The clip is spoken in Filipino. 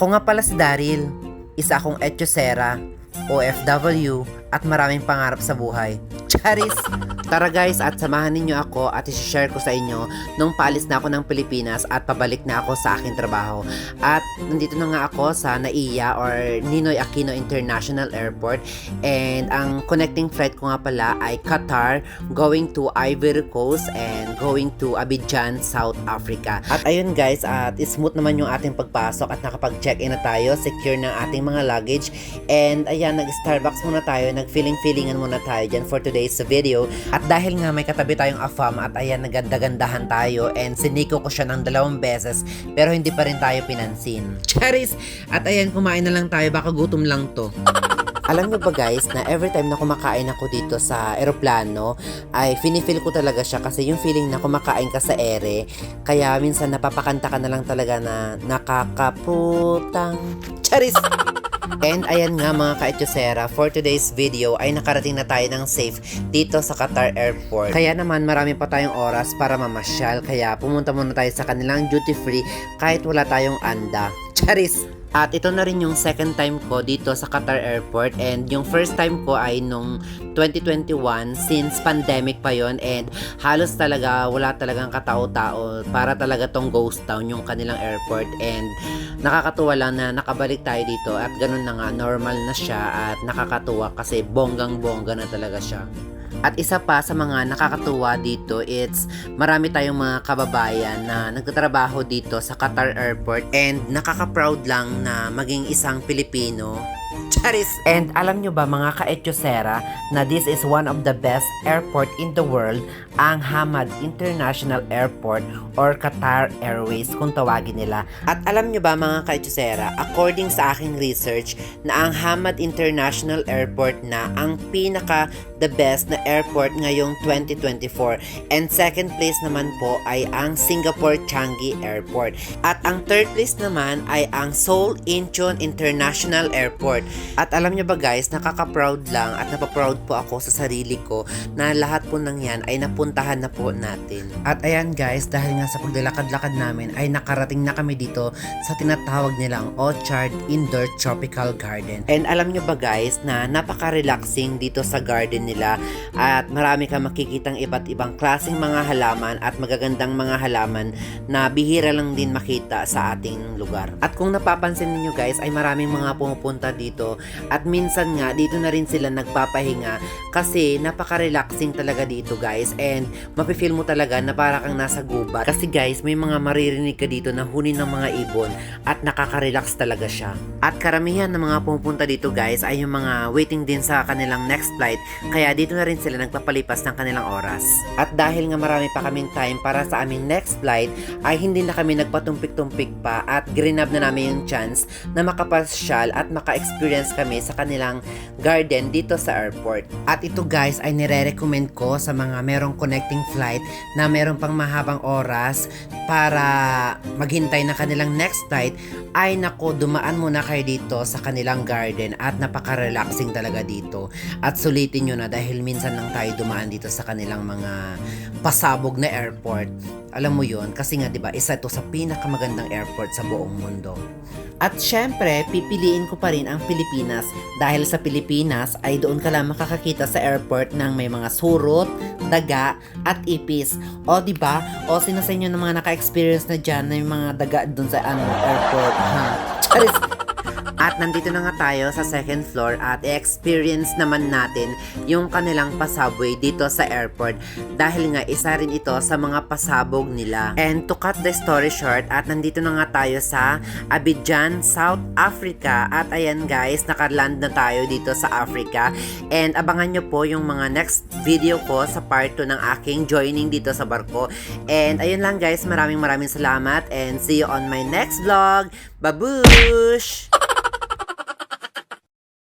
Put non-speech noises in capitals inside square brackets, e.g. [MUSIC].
Ako nga pala si Daryl, isa akong etyosera, OFW, at maraming pangarap sa buhay. Charis! [LAUGHS] Tara guys at samahan ninyo ako at isi-share ko sa inyo nung paalis na ako ng Pilipinas at pabalik na ako sa aking trabaho. At nandito na nga ako sa NAIA or Ninoy Aquino International Airport and ang connecting flight ko nga pala ay Qatar going to Ivory Coast and going to Abidjan, South Africa. At ayun guys, at smooth naman yung ating pagpasok at nakapag-check-in na tayo, secure ng ating mga luggage and ayan, nag-Starbucks muna tayo, nag-feeling-feelingan muna tayo dyan for today's video. At dahil nga may katabi tayong afam at ayan, naganda-gandahan tayo and siniko ko siya ng dalawang beses pero hindi pa rin tayo pinansin. [LAUGHS] Charis! At ayan, kumain na lang tayo, baka gutom lang to. [LAUGHS] Alam nyo ba guys na every time na kumakain ako dito sa eroplano ay finifeel ko talaga siya kasi yung feeling na kumakain ka sa ere kaya minsan napapakanta ka na lang talaga na nakakaputang charis And ayan nga mga ka-etyosera, for today's video ay nakarating na tayo ng safe dito sa Qatar Airport. Kaya naman marami pa tayong oras para mamasyal, kaya pumunta muna tayo sa kanilang duty free kahit wala tayong anda. Charis! At ito na rin yung second time ko dito sa Qatar Airport. And yung first time ko ay nung 2021 since pandemic pa yon and halos talaga wala talagang katao-tao para talaga tong ghost town yung kanilang airport. And nakakatuwa lang na nakabalik tayo dito. At ganun na nga normal na siya at nakakatuwa kasi bonggang bongga na talaga siya. At isa pa sa mga nakakatuwa dito, it's marami tayong mga kababayan na nagtatrabaho dito sa Qatar Airport and nakaka-proud lang na maging isang Pilipino. Charis! And alam nyo ba mga ka-etyosera na this is one of the best airport in the world, ang Hamad International Airport or Qatar Airways kung tawagin nila. At alam nyo ba mga ka-etyosera, according sa aking research, na ang Hamad International Airport na ang pinaka the best na airport ngayong 2024. And second place naman po ay ang Singapore Changi Airport. At ang third place naman ay ang Seoul Incheon International Airport. At alam nyo ba guys, nakaka-proud lang at napaproud po ako sa sarili ko na lahat po ng yan ay napuntahan na po natin. At ayan guys, dahil nga sa paglalakad-lakad namin ay nakarating na kami dito sa tinatawag nilang Orchard Indoor Tropical Garden. And alam nyo ba guys na napaka-relaxing dito sa garden nila at marami kang makikitang iba't ibang klaseng mga halaman at magagandang mga halaman na bihira lang din makita sa ating lugar. At kung napapansin niyo guys ay maraming mga pumupunta dito at minsan nga dito na rin sila nagpapahinga kasi napaka-relaxing talaga dito guys and mapifeel mo talaga na para kang nasa gubat kasi guys may mga maririnig ka dito na huni ng mga ibon at nakaka-relax talaga siya. At karamihan ng mga pumupunta dito guys ay yung mga waiting din sa kanilang next flight kaya dito na rin sila nagpapalipas ng kanilang oras. At dahil nga marami pa kaming time para sa aming next flight ay hindi na kami nagpatumpik-tumpik pa at grinab na namin yung chance na makapasyal at maka-experience kami sa kanilang garden dito sa airport. At ito guys ay nire-recommend ko sa mga merong connecting flight na meron pang mahabang oras para maghintay na kanilang next flight ay nako dumaan muna kayo dito sa kanilang garden at napaka-relaxing talaga dito. At sulitin nyo na dahil minsan lang tayo dumaan dito sa kanilang mga pasabog na airport. Alam mo yon kasi nga 'di ba isa ito sa pinakamagandang airport sa buong mundo. At syempre, pipiliin ko pa rin ang Pilipinas dahil sa Pilipinas ay doon ka lang makakakita sa airport ng may mga surot, daga, at ipis. O di ba? O sino sa inyo ng mga naka-experience na dyan na yung mga daga doon sa ano, airport, ha? Charis! At nandito na nga tayo sa second floor at experience naman natin yung kanilang pasabway dito sa airport dahil nga isa rin ito sa mga pasabog nila. And to cut the story short at nandito na nga tayo sa Abidjan, South Africa at ayan guys, nakaland na tayo dito sa Africa and abangan nyo po yung mga next video ko sa part 2 ng aking joining dito sa barko. And ayun lang guys, maraming maraming salamat and see you on my next vlog. Babush!